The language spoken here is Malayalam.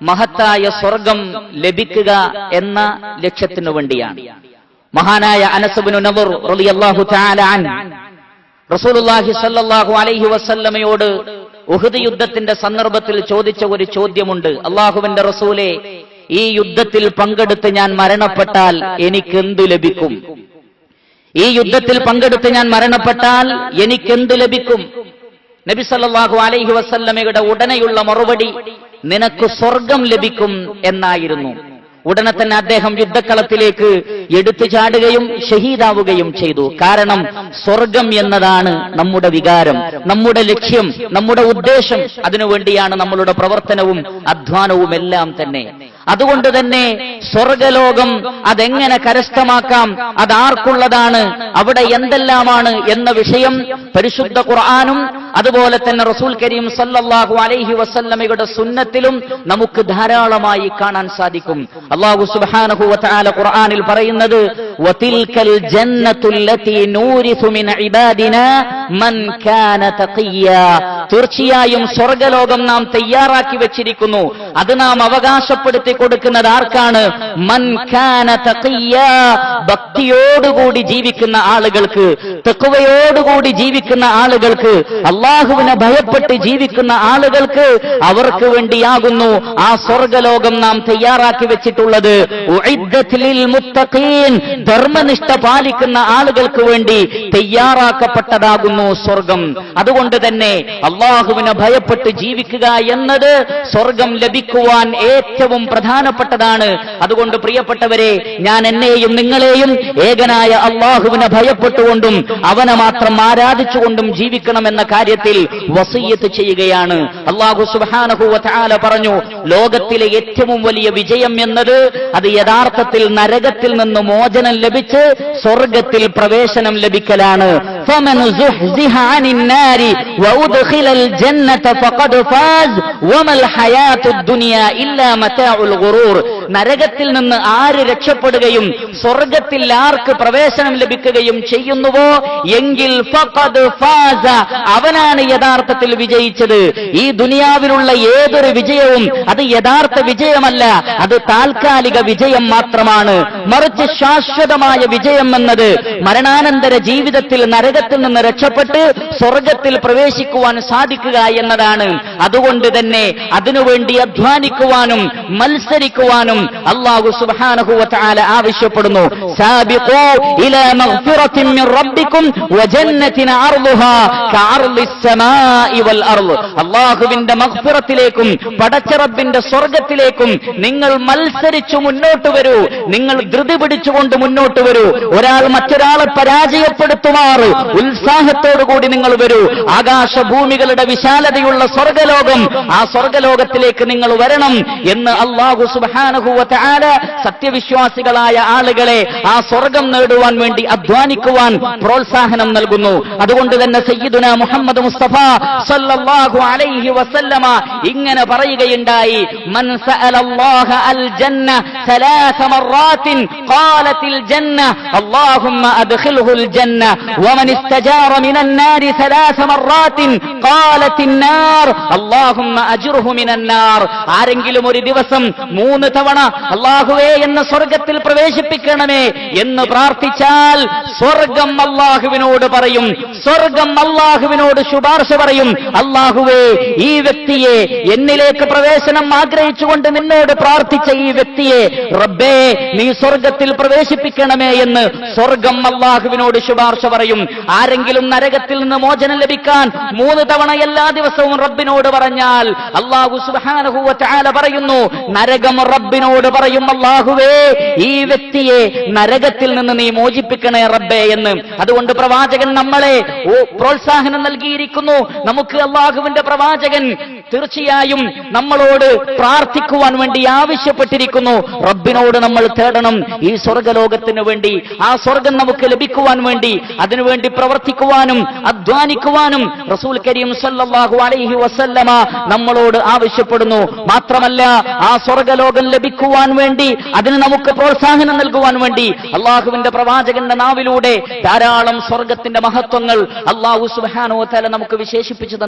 മഹത്തായ സ്വർഗം ലഭിക്കുക എന്ന ലക്ഷ്യത്തിനു വേണ്ടിയാണ്. മഹാനായ അനസബിനു നവർ റളിയല്ലാഹു തആല അൻ റസൂലുള്ളാഹി സ്വല്ലല്ലാഹു അലൈഹി വസല്ലമയോട് ഉഹദ് യുദ്ധത്തിന്റെ സന്ദർഭത്തിൽ ചോദിച്ച ഒരു ചോദ്യമുണ്ട്. അള്ളാഹുവിന്റെ റസൂലെ ഈ യുദ്ധത്തിൽ പങ്കെടുത്ത് ഞാൻ മരണപ്പെട്ടാൽ എനിക്ക് എന്തു ലഭിക്കും? ഈ യുദ്ധത്തിൽ പങ്കെടുത്ത് ഞാൻ മരണപ്പെട്ടാൽ എനിക്ക് എന്ത് ലഭിക്കും? നബി സല്ലല്ലാഹു അലൈഹി വസല്ലമയുടെ ഉടനെയുള്ള മറുപടി നിനക്ക് സ്വർഗം ലഭിക്കും എന്നായിരുന്നു. ഉടനെ തന്നെ അദ്ദേഹം യുദ്ധക്കളത്തിലേക്ക് എടുത്തു ചാടുകയും ഷഹീദാവുകയും ചെയ്തു. കാരണം സ്വർഗം എന്നതാണ് നമ്മുടെ വികാരം നമ്മുടെ ലക്ഷ്യം നമ്മുടെ ഉദ്ദേശം. അതിനുവേണ്ടിയാണ് നമ്മളുടെ പ്രവർത്തനവും അധ്വാനവും എല്ലാം തന്നെ. അതുകൊണ്ട് തന്നെ സ്വർഗലോകം അതെങ്ങനെ കരസ്ഥമാക്കാം അതാർക്കുള്ളതാണ് അവിടെ എന്തെല്ലാമാണ് എന്ന വിഷയം പരിശുദ്ധ ഖുർആാനും അതുപോലെ തന്നെ റസൂൽ കരീം സല്ലാഹു അലൈഹി വസല്ലമയുടെ സുന്നത്തിലും നമുക്ക് ധാരാളമായി കാണാൻ സാധിക്കും. അള്ളാഹു വതആല ഖുർആനിൽ പറയുന്നത് തീർച്ചയായും സ്വർഗലോകം നാം തയ്യാറാക്കി വെച്ചിരിക്കുന്നു. അത് നാം അവകാശപ്പെടുത്തി കൊടുക്കുന്നത് ആർക്കാണ്? മൻ കാന തഖിയ്യാ. ഭക്തിയോടുകൂടി ജീവിക്കുന്ന ആളുകൾക്ക് തെക്കുവയോടുകൂടി ജീവിക്കുന്ന ആളുകൾക്ക് അള്ളാഹുവിനെ ഭയപ്പെട്ട് ജീവിക്കുന്ന ആളുകൾക്ക് അവർക്ക് വേണ്ടിയാകുന്നു ആ സ്വർഗലോകം നാം തയ്യാറാക്കി വെച്ചിട്ടുള്ളത്. ധർമ്മനിഷ്ഠ പാലിക്കുന്ന ആളുകൾക്ക് വേണ്ടി തയ്യാറാക്കപ്പെട്ടതാകുന്നു സ്വർഗം. അതുകൊണ്ട് തന്നെ അള്ളാഹുവിനെ ഭയപ്പെട്ട് ജീവിക്കുക എന്നത് സ്വർഗം ലഭിക്കുവാൻ ഏറ്റവും പ്രധാനപ്പെട്ടതാണ്. അതുകൊണ്ട് പ്രിയപ്പെട്ടവരെ ഞാൻ എന്നെയും നിങ്ങളെയും ഏകനായ അള്ളാഹുവിനെ ഭയപ്പെട്ടുകൊണ്ടും അവനെ മാത്രം ആരാധിച്ചുകൊണ്ടും ജീവിക്കണമെന്ന കാര്യത്തിൽ വസയ്യത്ത് ചെയ്യുകയാണ്. അള്ളാഹു സുഹാനഹുല പറഞ്ഞു ലോകത്തിലെ ഏറ്റവും വലിയ വിജയം എന്നത് അത് യഥാർത്ഥത്തിൽ നരകത്തിൽ നിന്ന് മോചനം ലഭിച്ച് സ്വർഗത്തിൽ പ്രവേശനം ലഭിക്കലാണ്. നരകത്തിൽ നിന്ന് ആര് രക്ഷപ്പെടുകയും സ്വർഗത്തിൽ ആർക്ക് പ്രവേശനം ലഭിക്കുകയും ചെയ്യുന്നുവോ? എങ്കിൽ ഫാസ അവനാണ് യഥാർത്ഥത്തിൽ വിജയിച്ചത്. ഈ ദുനിയാവിലുള്ള ഏതൊരു വിജയവും അത് യഥാർത്ഥ വിജയമല്ല അത് താൽക്കാലിക വിജയം മാത്രമാണ്. മറിച്ച് ശാശ്വതമായ വിജയം എന്നത് മരണാനന്തര ജീവിതത്തിൽ നരകത്തിൽ നിന്ന് രക്ഷപ്പെട്ട് സ്വർഗത്തിൽ പ്രവേശിക്കുവാൻ സാധിക്കുക എന്നതാണ്. അതുകൊണ്ട് തന്നെ അതിനുവേണ്ടി അധ്വാനിക്കുവാനും മത്സരിക്കുവാനും അള്ളാഹു സുബ്ഹാനഹു വതആല ആവശ്യപ്പെടുന്നു. അള്ളാഹുവിന്റെ പടച്ച റബ്ബിന്റെ സ്വർഗത്തിലേക്കും നിങ്ങൾ മത്സരിച്ചു മുന്നോട്ട് വരൂ. നിങ്ങൾ ധൃതി പിടിച്ചുകൊണ്ട് മുന്നോട്ട് വരൂ. ഒരാൾ മറ്റൊരാളെ പരാജയപ്പെടുത്തുമാറ് ഉത്സാഹത്തോടുകൂടി നിങ്ങൾ വരൂ. ആകാശഭൂമികളുടെ വിശാലതയുള്ള സ്വർഗലോകം ആ സ്വർഗലോകത്തിലേക്ക് നിങ്ങൾ വരണം എന്ന് അള്ളാഹു സുബാനഹുവ ആല സത്യവിശ്വാസികളായ ആളുകളെ ആ സ്വർഗം നേടുവാൻ വേണ്ടി അധ്വാനിക്കുവാൻ പ്രോത്സാഹനം നൽകുന്നു അതുകൊണ്ട് തന്നെ സയ്യിദുന മുഹമ്മദ് മുസ്തഫ സല്ലല്ലാഹു അലൈഹി വസല്ലമ ഇങ്ങനെ പറയുകയുണ്ടായി മൻ സഅലല്ലാഹ അൽ ജന്ന ثلاث مرات قالت الجنة اللهم أدخله الجنة ومن استجار من النار ثلاث مرات قالت النار اللهم أجره من النار ആരെങ്കിലും ഒരു ദിവസം മൂന്ന് തവണ അള്ളാഹുവേ എന്ന സ്വർഗത്തിൽ പ്രവേശിപ്പിക്കണമേ എന്ന് പ്രാർത്ഥിച്ചാൽ സ്വർഗം അള്ളാഹുവിനോട് പറയും. സ്വർഗം അള്ളാഹുവിനോട് ശുപാർശ പറയും. അള്ളാഹുവേ ഈ വ്യക്തിയെ എന്നിലേക്ക് പ്രവേശനം ആഗ്രഹിച്ചുകൊണ്ട് നിന്നോട് പ്രാർത്ഥിച്ച ഈ വ്യക്തിയെ റബ്ബേ നീ സ്വർഗത്തിൽ പ്രവേശിപ്പിക്കണമേ എന്ന് സ്വർഗം അള്ളാഹുവിനോട് ശുപാർശ പറയും. ആരെങ്കിലും നരകത്തിൽ നിന്ന് മോചനം ലഭിക്കാൻ മൂന്ന് തവണ എല്ലാ ദിവസവും റബ്ബിനോട് പറഞ്ഞാൽ അള്ളാഹു സുബാനഹുവ പറയുന്നു നരകം റബ്ബിനോട് പറയും അള്ളാഹുവേ ഈ വ്യക്തിയെ നരകത്തിൽ നിന്ന് നീ മോചിപ്പിക്കണേ റബ്ബേ എന്ന്. അതുകൊണ്ട് പ്രവാചകൻ നമ്മളെ പ്രോത്സാഹനം നൽകിയിരിക്കുന്നു. നമുക്ക് അള്ളാഹുവിന്റെ പ്രവാചകൻ തീർച്ചയായും നമ്മളോട് പ്രാർത്ഥിക്കുവാൻ വേണ്ടി ആവശ്യപ്പെട്ടിരിക്കുന്നു. റബ്ബിനോട് നമ്മൾ തേടണം. ഈ സ്വർഗലോകത്തിന് വേണ്ടി ആ സ്വർഗം നമുക്ക് ലഭിക്കുവാൻ വേണ്ടി അതിനുവേണ്ടി പ്രവർത്തിക്കുവാനും അധ്വാനിക്കുവാനും റസൂൽ കരീം സല്ലാഹു അലൈഹി വസല്ലമ നമ്മളോട് ആവശ്യപ്പെടുന്നു. മാത്രമല്ല ആ സ്വർഗലോകം ലഭിക്കുവാൻ വേണ്ടി അതിന് നമുക്ക് പ്രോത്സാഹനം നൽകുവാൻ വേണ്ടി അള്ളാഹുവിന്റെ പ്രവാചകന്റെ നാവിലൂടെ ധാരാളം സ്വർഗത്തിന്റെ മഹത്വങ്ങൾ അള്ളാഹു സുബാനോ തല നമുക്ക് വിശേഷിപ്പിച്ചു